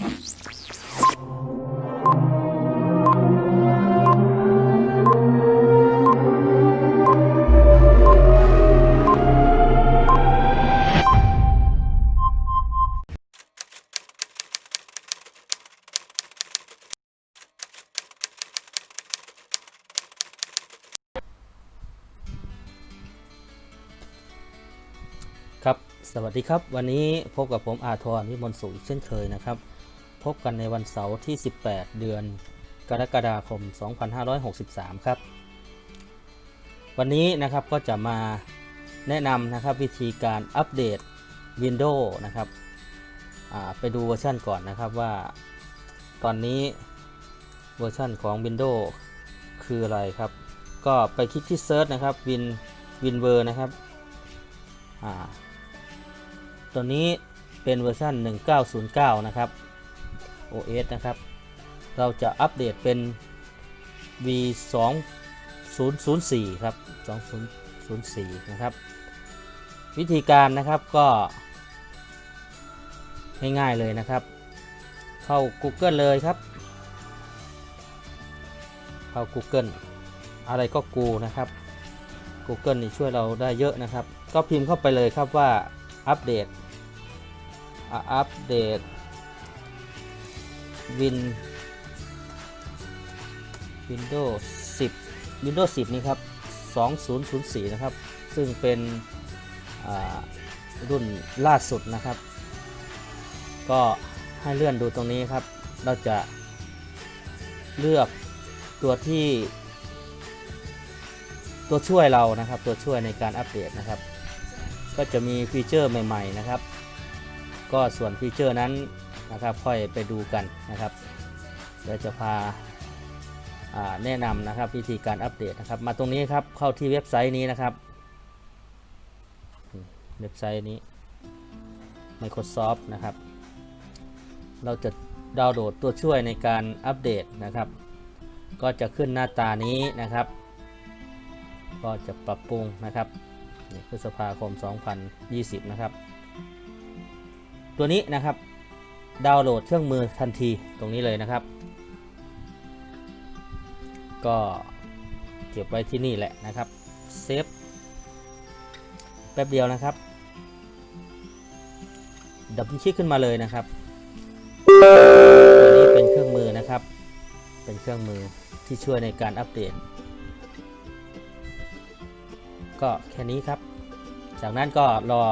ครับ สวัสดีครับ วันนี้พบกับผมอาทรวิมลสุขอีกเช่นเคยนะครับ พบกันในวันเสาร์ที่ 18 เดือนกรกฎาคม 2563 ครับ วันนี้นะครับก็จะมาแนะนำนะครับวิธีการอัปเดต Windows นะครับไปดูเวอร์ชันก่อนนะครับว่า ตอนนี้เวอร์ชันของ Windows คืออะไรครับ ก็ไปคลิกที่ Search นะครับ Win WinVer นะครับอตัวนี้เป็นเวอร์ชัน1909 นะครับ OS นะครับ เราจะอัปเดตเป็น V 2004ครับ2004นะครับ วิธีการนะครับก็ ง่ายๆเลยนะครับ เข้า Google เลยครับ เข้า Google อะไรก็กูนะครับ Google นี่ช่วยเราได้เยอะนะครับ ก็พิมพ์เข้าไปเลยครับว่าอัปเดตอัปเดต Win Windows 10 Windows 10 นี่ครับ 2004 นะครับ ซึ่งเป็นรุ่นล่าสุดนะครับ ก็ให้เลื่อนดูตรงนี้ครับ เราจะเลือกตัวที่ ตัวช่วยเรานะครับ ตัวช่วยในการอัปเดตนะครับ ก็จะมีฟีเจอร์ใหม่ ๆ นะครับ ก็ส่วนฟีเจอร์นั้น นะครับ ค่อยไปดูกันนะครับเดี๋ยวจะพาแนะนำนะครับวิธีการอัปเดตนะครับ มาตรงนี้ครับเข้าที่เว็บไซต์นี้นะครับ เว็บไซต์นี้ Microsoft นะครับ เราจะดาวน์โหลดตัวช่วยในการอัปเดตนะครับ ก็จะขึ้นหน้าตานี้นะครับ ก็จะปรับปรุงนะครับนี่พฤษภาคม 2020 นะครับ ตัวนี้นะครับ ดาวน์โหลดเครื่องมือทันทีตรงนี้เลยนะครับ ก็เก็บไว้ที่นี่แหละนะครับเซฟแป๊บเดียวนะครับดับเบิลคลิกขึ้นมาเลยนะครับตัวนี้เป็นเครื่องมือนะครับ เป็นเครื่องมือที่ช่วยในการอัปเดต ก็แค่นี้ครับ จากนั้นก็รอ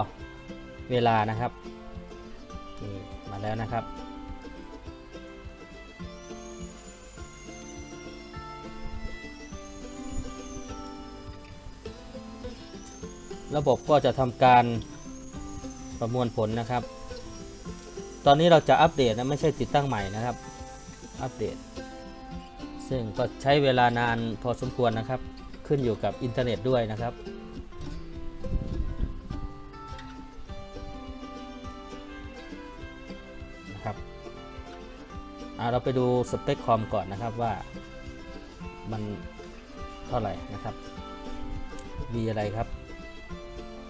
เวลานะครับนี่ แล้วนะครับ ระบบก็จะทำการประมวลผลนะครับ ตอนนี้เราจะอัปเดตนะไม่ใช่ติดตั้งใหม่นะครับ อัปเดต ซึ่งก็ใช้เวลานานพอสมควรนะครับ ขึ้นอยู่กับอินเทอร์เน็ตด้วยนะครับนะครับ เราไปดูสเปคคอมก่อนนะครับว่ามันเท่าไหร่นะครับมีอะไรครับ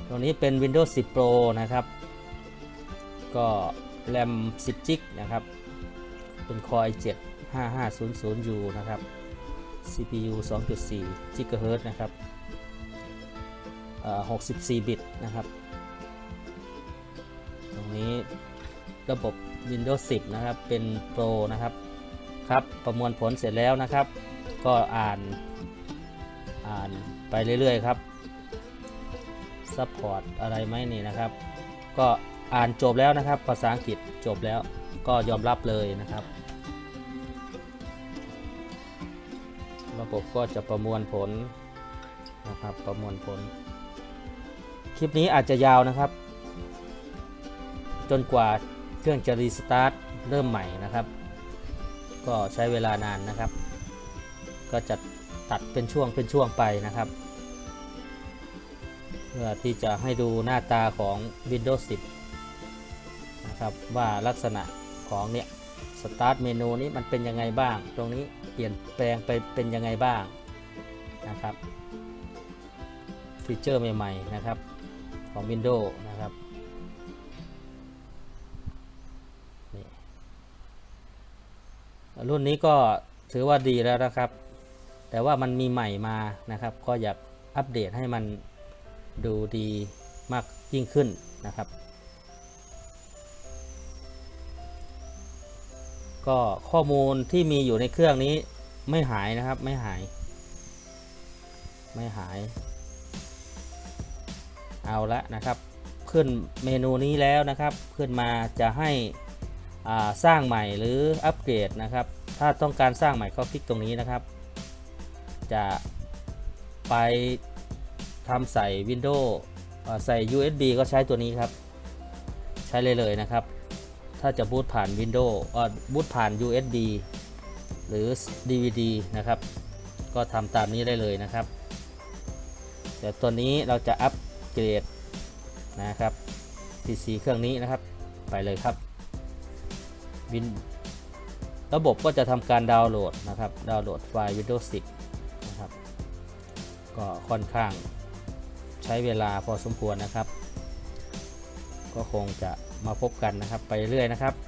ตัวนี้เป็น Windows 10 Pro นะครับ ก็แรม10 g b นะครับ เป็น Core i7 5500U นะครับ CPU 2.4 GHz นะครับ64 บิตนะครับ ตรงนี้ ระบบ Windows 10 นะครับ เป็น Pro นะครับ ครับ ประมวลผลเสร็จแล้วนะครับ ก็อ่าน อ่านไปเรื่อย ๆ ครับซัพพอร์ตอะไรไหมนี่นะครับ ก็อ่านจบแล้วนะครับ ภาษาอังกฤษจบแล้วก็ยอมรับเลยนะครับ ระบบก็จะประมวลผลนะครับ ประมวลผล คลิปนี้อาจจะยาวนะครับ จนกว่า เครื่องจะรีสตาร์ทเริ่มใหม่นะครับ ก็ใช้เวลานานนะครับ ก็จะตัดเป็นช่วงเป็นช่วงไปนะครับ เพื่อที่จะให้ดูหน้าตาของ Windows 10 นะครับ ว่าลักษณะของเนี่ย Start เมนูนี้มันเป็นยังไงบ้าง ตรงนี้เปลี่ยนแปลงไปเป็นยังไงบ้างนะครับฟีเจอร์ใหม่ๆนะครับของ Windows นะครับ รุ่นนี้ก็ถือว่าดีแล้วนะครับ แต่ว่ามันมีใหม่มานะครับ ก็อยากอัปเดตให้มันดูดีมากยิ่งขึ้นนะครับ ก็ข้อมูลที่มีอยู่ในเครื่องนี้ไม่หายนะครับไม่หาย ไม่หาย เอาละนะครับ ขึ้นเมนูนี้แล้วนะครับ ขึ้นมาจะให้ สร้างใหม่หรืออัปเกรดนะครับ ถ้าต้องการสร้างใหม่ก็คลิกตรงนี้นะครับ จะไปทำใส่ Windows ใส่ USB ก็ใช้ตัวนี้ครับ ใช้เลยเลยนะครับ ถ้าจะบูตผ่าน Windows บูตผ่าน USB หรือ DVD นะครับ ก็ทำตามนี้ได้เลยนะครับ แต่ตัวนี้เราจะอัปเกรดนะครับ PC เครื่องนี้นะครับ ไปเลยครับ วินระบบก็จะทำการดาวน์โหลดนะครับ ดาวน์โหลดไฟล์ Windows 10 นะครับ ก็ค่อนข้างใช้เวลาพอสมควรนะครับ ก็คงจะมาพบกันนะครับไปเรื่อยนะครับครับ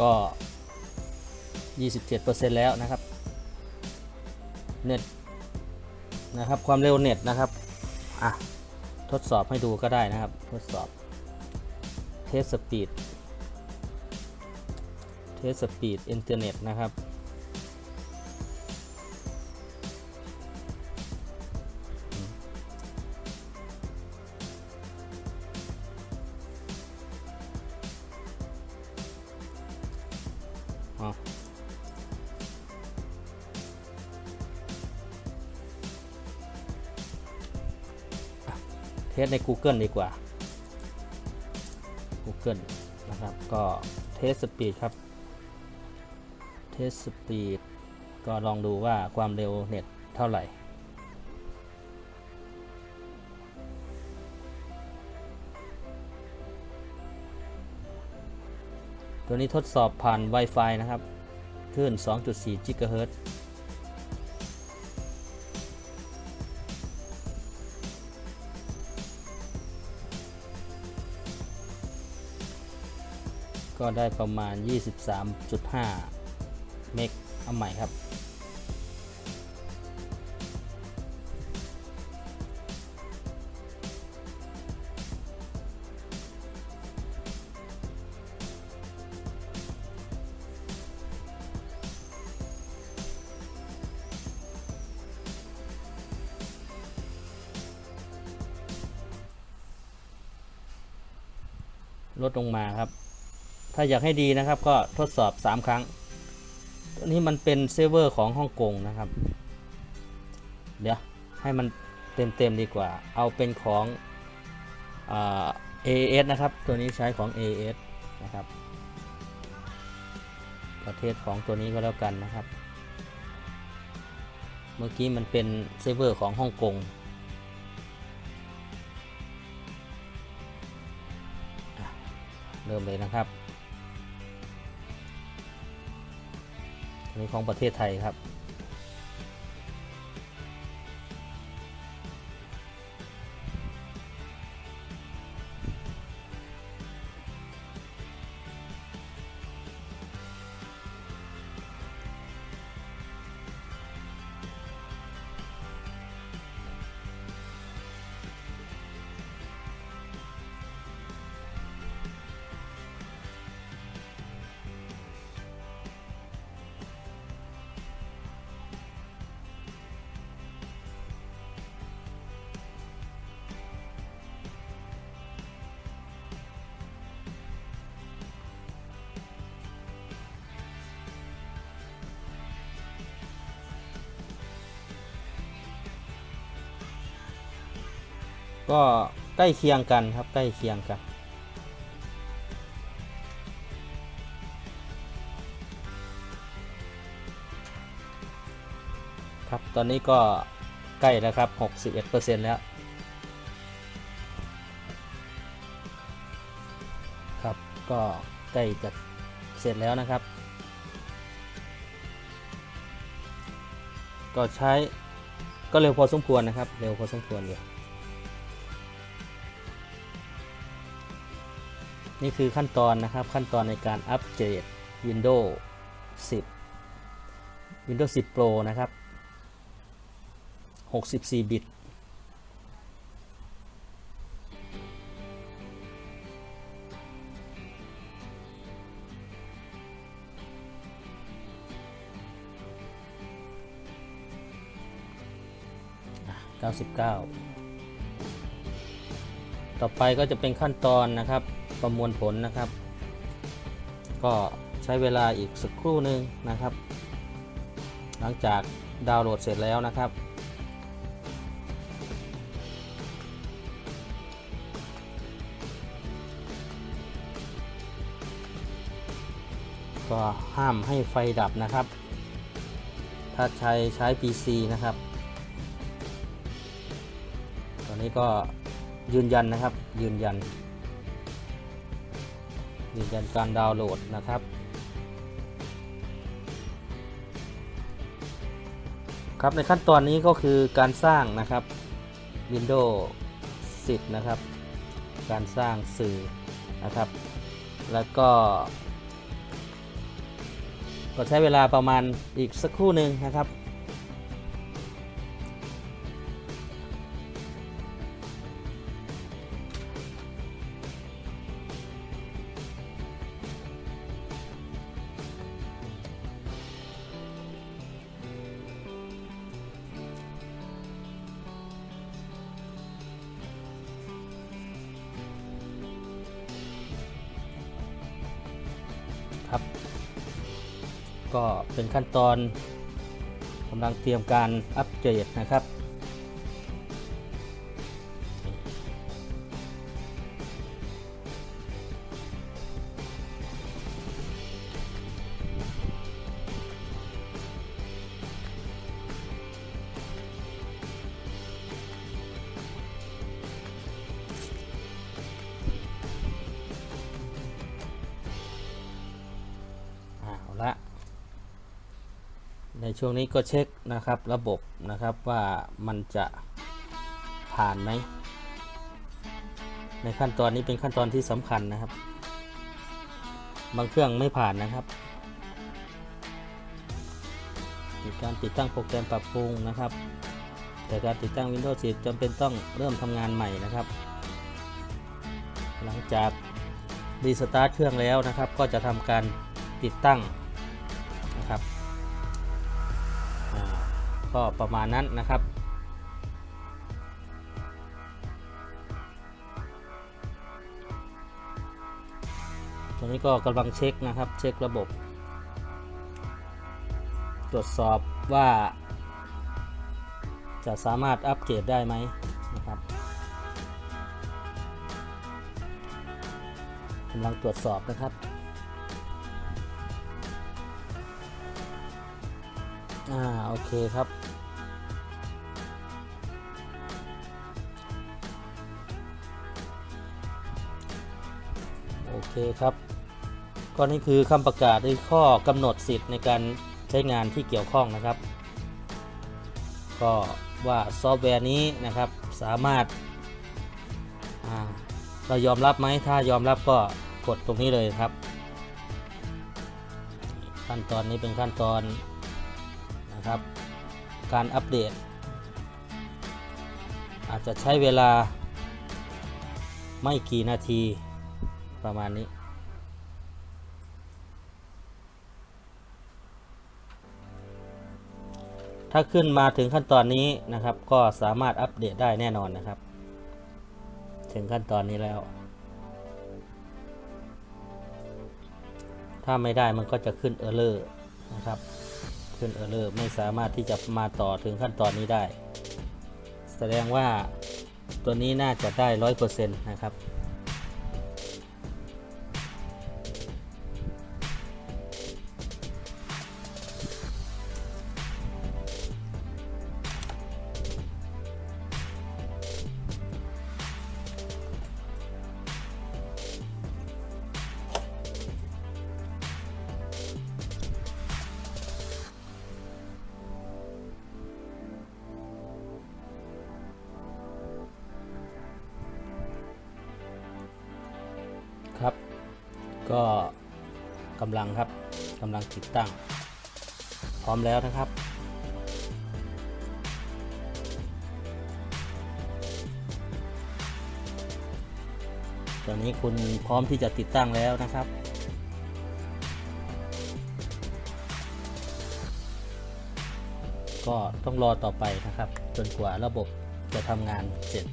ก็ 27%แล้วนะครับเน็ตนะครับความเร็วเน็ตนะครับอะทดสอบให้ดูก็ได้นะครับ ทดสอบเทสสปีดเทสสปีดอินเทอร์เน็ตนะครับ เทสใน Google ดีกว่า Google นะครับก็เทสสปีดครับเทสสปีดก็ลองดูว่าความเร็วเน็ตเท่าไหร่ตัวนี้ทดสอบผ่าน Wi-Fi นะครับคลื่น 2.4 GHz ก็ได้ประมาณ 23.5 เมกเอาใหม่ครับ ลดลงมาครับ ถ้าอยากให้ดีนะครับก็ทดสอบ 3 ครั้ง ตัวนี้มันเป็นเซิร์ฟเวอร์ของฮ่องกงนะครับ เดี๋ยวให้มันเต็มๆดีกว่า เอาเป็นของอ่า AAS นะครับ ตัวนี้ใช้ของ AAS นะครับ ประเทศของตัวนี้ก็แล้วกันนะครับ เมื่อกี้มันเป็นเซิร์ฟเวอร์ของฮ่องกงเริ่มเลยนะครับ นนี้ของประเทศไทยครับ ก็ใกล้เคียงกันครับใกล้เคียงกัน ครับตอนนี้ก็ใกล้แล้วครับ 61%แล้วครับก็ใกล้จะเสร็จแล้วนะครับ ก็ใช้ก็เร็วพอสมควรนะครับ เร็วพอสมควรเลย นี่คือขั้นตอนนะครับขั้นตอนในการอัปเกรด Windows 10 Windows 10 Pro นะครับ 64 บิต 99 ต่อไปก็จะเป็นขั้นตอนนะครับ ประมวลผลนะครับ ก็ใช้เวลาอีกสักครู่หนึ่งนะครับ หลังจากดาวน์โหลดเสร็จแล้วนะครับ ก็ห้ามให้ไฟดับนะครับ ถ้าใช้ใช้ PC นะครับ ตอนนี้ก็ยืนยันนะครับยืนยัน ยืนยันการดาวน์โหลดนะครับ ครับในขั้นตอนนี้ก็คือการสร้างนะครับ Windows 10 นะครับ การสร้างสื่อนะครับ แล้วก็ ก็ใช้เวลาประมาณอีกสักครู่หนึ่งนะครับครับ ขั้นตอนกำลังเตรียมการอัปเกรดนะครับ ช่วงนี้ก็เช็คนะครับระบบนะครับว่ามันจะผ่านไหม ในขั้นตอนนี้เป็นขั้นตอนที่สำคัญนะครับ บางเครื่องไม่ผ่านนะครับมีการติดตั้งโปรแกรมปรับปรุงนะครับ แต่การติดตั้ง Windows 10จำเป็นต้องเริ่มทำงานใหม่นะครับ หลังจากรีสตาร์ทเครื่องแล้วนะครับ ก็จะทำการติดตั้งนะครับ ก็ประมาณนั้นนะครับตรงนี้ก็กำลังเช็คนะครับ เช็คระบบ ตรวจสอบว่า จะสามารถอัปเกรดได้ไหมนะครับกำลังตรวจสอบนะครับอ่า โอเคครับ เคครับก็นี่คือคำประกาศในข้อกำหนดสิทธิ์ในการใช้งานที่เกี่ยวข้องนะครับ ก็ว่าซอฟต์แวร์นี้นะครับสามารถาเรายอมรับไหมถ้ายอมรับก็กดตรงนี้เลยครับ ขั้นตอนนี้เป็นขั้นตอนนะครับ การอัปเดต อาจจะใช้เวลาไม่กี่นาที ประมาณนี้ ถ้าขึ้นมาถึงขั้นตอนนี้นะครับ ก็สามารถอัปเดตได้แน่นอนนะครับ ถึงขั้นตอนนี้แล้ว ถ้าไม่ได้มันก็จะขึ้นเออร์เลอร์นะครับ ขึ้นเออร์เลอร์ไม่สามารถที่จะมาต่อถึงขั้นตอนนี้ได้ แสดงว่าตัวนี้น่าจะได้ร้อยเปอร์เซ็นต์นะครับ แล้วนะครับ ตอนนี้คุณพร้อมที่จะติดตั้งแล้วนะครับก็ต้องรอต่อไปนะครับ จนกว่าระบบจะทำงานเสร็จ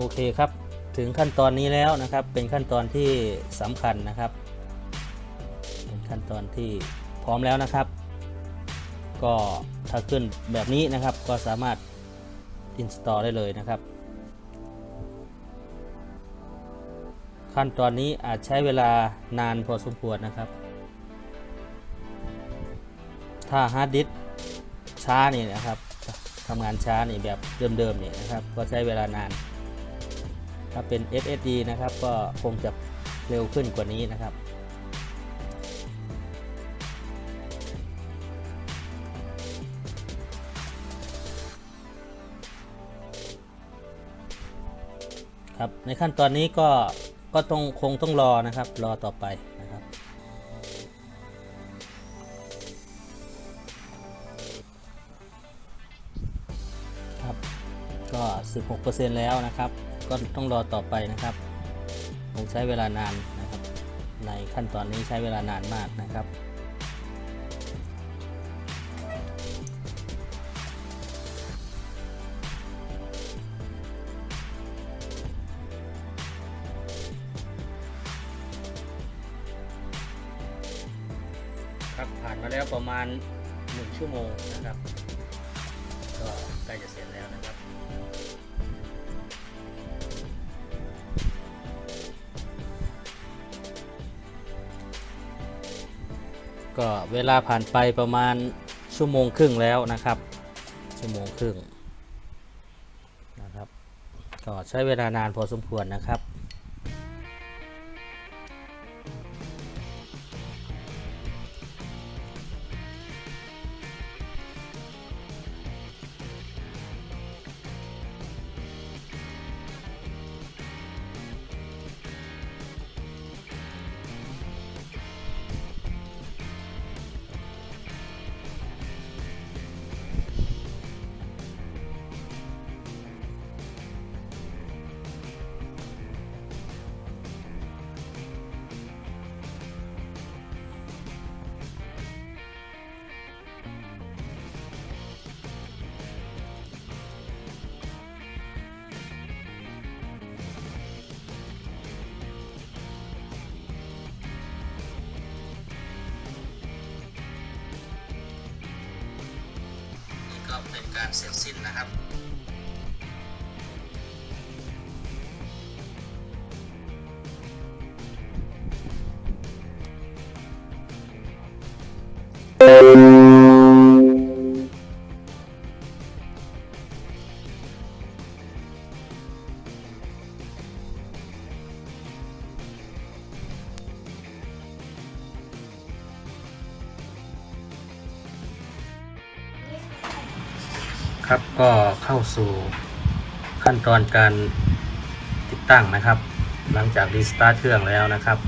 โอเคครับถึงขั้นตอนนี้แล้วนะครับเป็นขั้นตอนที่สำคัญนะครับ เป็นขั้นตอนที่พร้อมแล้วนะครับ ก็ถ้าขึ้นแบบนี้นะครับก็สามารถ install ได้เลยนะครับ ขั้นตอนนี้อาจใช้เวลานานพอสมควรนะครับ ถ้าฮาร์ดดิสช้านี่นะครับทำงานช้านี่แบบเดิมๆนี่นะครับ ก็ใช้เวลานาน ถ้าเป็น SSD นะครับ ก็คงจะเร็วขึ้นกว่านี้นะครับ ครับในขั้นตอนนี้ก็ก็ต้องคงต้องรอนะครับ รอต่อไปนะครับครับก็ 16%แล้วนะครับ ก็ต้องรอต่อไปนะครับคงใช้เวลานานนะครับ ในขั้นตอนนี้ใช้เวลานานมากนะครับครับผ่านมาแล้วประมาณ 1 ชั่วโมงนะครับ ก็ใกล้จะเสร็จแล้วนะครับ ก็เวลาผ่านไปประมาณชั่วโมงครึ่งแล้วนะครับ ชั่วโมงครึ่งนะครับก็ใช้เวลานานพอสมควรนะครับ ก็เป็นการเสร็จสิ้นนะครับ การติดตั้งนะครับ หลังจากรีสตาร์ทเครื่องแล้วนะครับครับ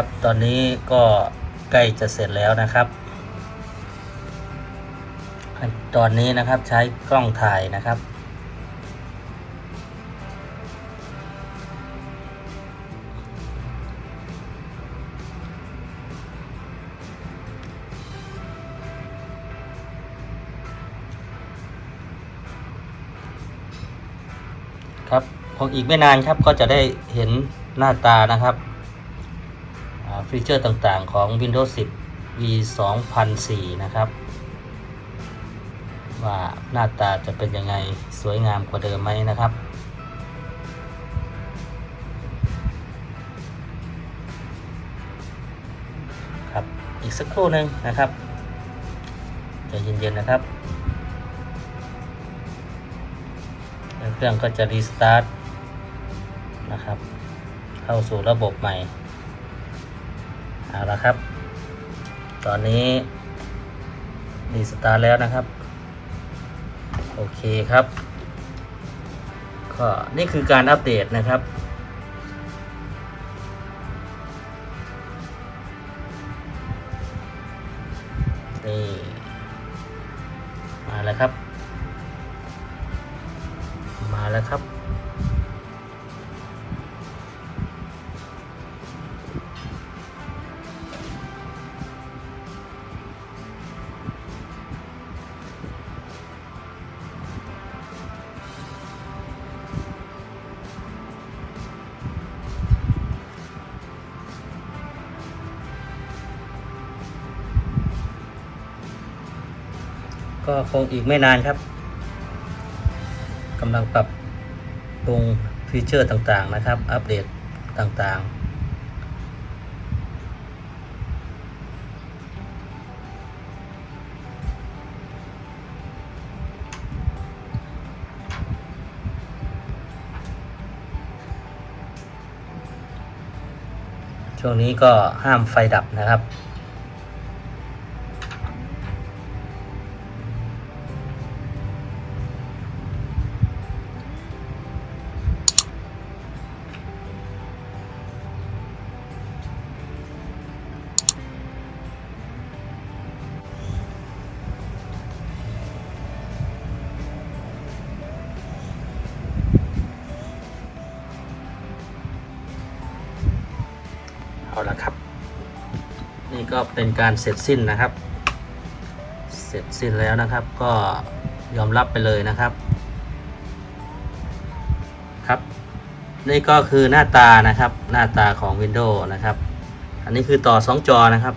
ครับ ตอนนี้ก็ใกล้จะเสร็จแล้วนะครับ ตอนนี้นะครับใช้กล้องถ่ายนะครับ ครับคงอีกไม่นานครับก็จะได้เห็นหน้าตานะครับ ฟีเจอร์ต่างๆของ Windows 10 V 2004นะครับ ว่าหน้าตาจะเป็นยังไงสวยงามกว่าเดิมไหมนะครับครับ อีกสักครู่หนึ่งนะครับใจเย็นๆนะครับ เครื่องก็จะรีสตาร์ทนะครับ เข้าสู่ระบบใหม่ เอาละครับ ตอนนี้รีสตาร์แล้วนะครับ โอเคครับ ก็นี่คือการอัปเดตนะครับ นี่ มาแล้วครับ มาแล้วครับ คงอีกไม่นานครับกำลังปรับปรุงฟีเจอร์ต่างๆนะครับ อัปเดตต่างๆช่วงนี้ก็ห้ามไฟดับนะครับ นี่ก็เป็นการเสร็จสิ้นนะครับ เสร็จสิ้นแล้วนะครับ ก็ยอมรับไปเลยนะครับครับ นี่ก็คือหน้าตานะครับ หน้าตาของ Windows นะครับ อันนี้คือต่อ 2 จอนะครับ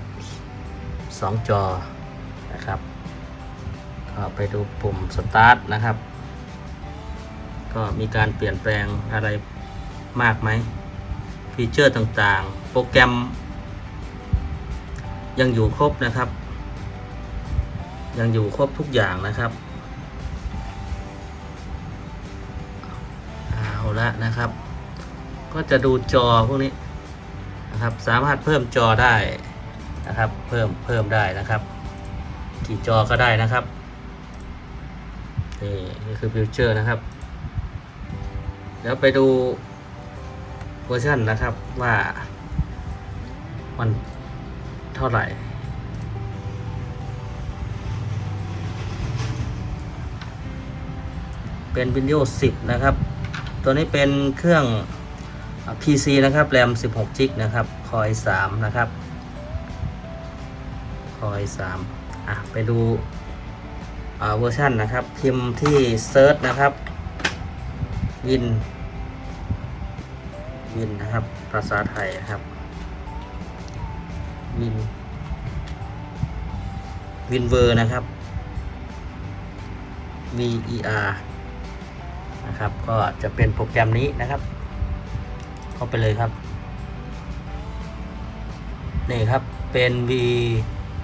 2 จอนะครับก็ไปดูปุ่ม Start นะครับ ก็มีการเปลี่ยนแปลงอะไรมากไหมฟีเจอร์ต่างๆ โปรแกรม ยังอยู่ครบนะครับ ยังอยู่ครบทุกอย่างนะครับเอาละนะครับ ก็จะดูจอพวกนี้นะครับ สามารถเพิ่มจอได้นะครับ เพิ่มเพิ่มได้นะครับ กี่จอก็ได้นะครับนี่นี่คือฟิวเจอร์นะครับ เดี๋ยวไปดูเวอร์ชันนะครับว่ามัน เท่าไหร่ เป็น Windows 10 นะครับ ตัวนี้เป็นเครื่อง PC นะครับ แรม 16 g b นะครับ Core i3 นะครับ Core i3 อะ ไปดูเวอร์ชันนะครับ พิมพ์ที่ Search นะครับ Win วินนะครับ ภาษาไทยนะครับ วินวินเวอร์นะครับ V E R นะครับ ก็จะเป็นโปรแกรมนี้นะครับ เข้าไปเลยครับ นี่ครับ เป็น V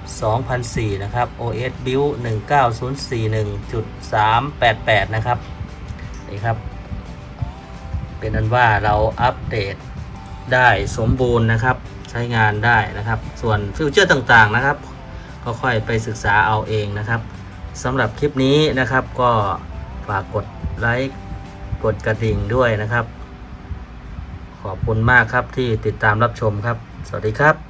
2004 นะครับ OS Build 19041.388 นะครับ นี่ครับ เป็นอันว่าเราอัปเดตได้สมบูรณ์นะครับ ใช้งานได้นะครับ ส่วนฟิวเจอร์ต่างๆนะครับ ก็ค่อยไปศึกษาเอาเองนะครับสำหรับคลิปนี้นะครับ ก็ฝากกดไลค์กดกระดิ่งด้วยนะครับ ขอบคุณมากครับที่ติดตามรับชมครับ สวัสดีครับ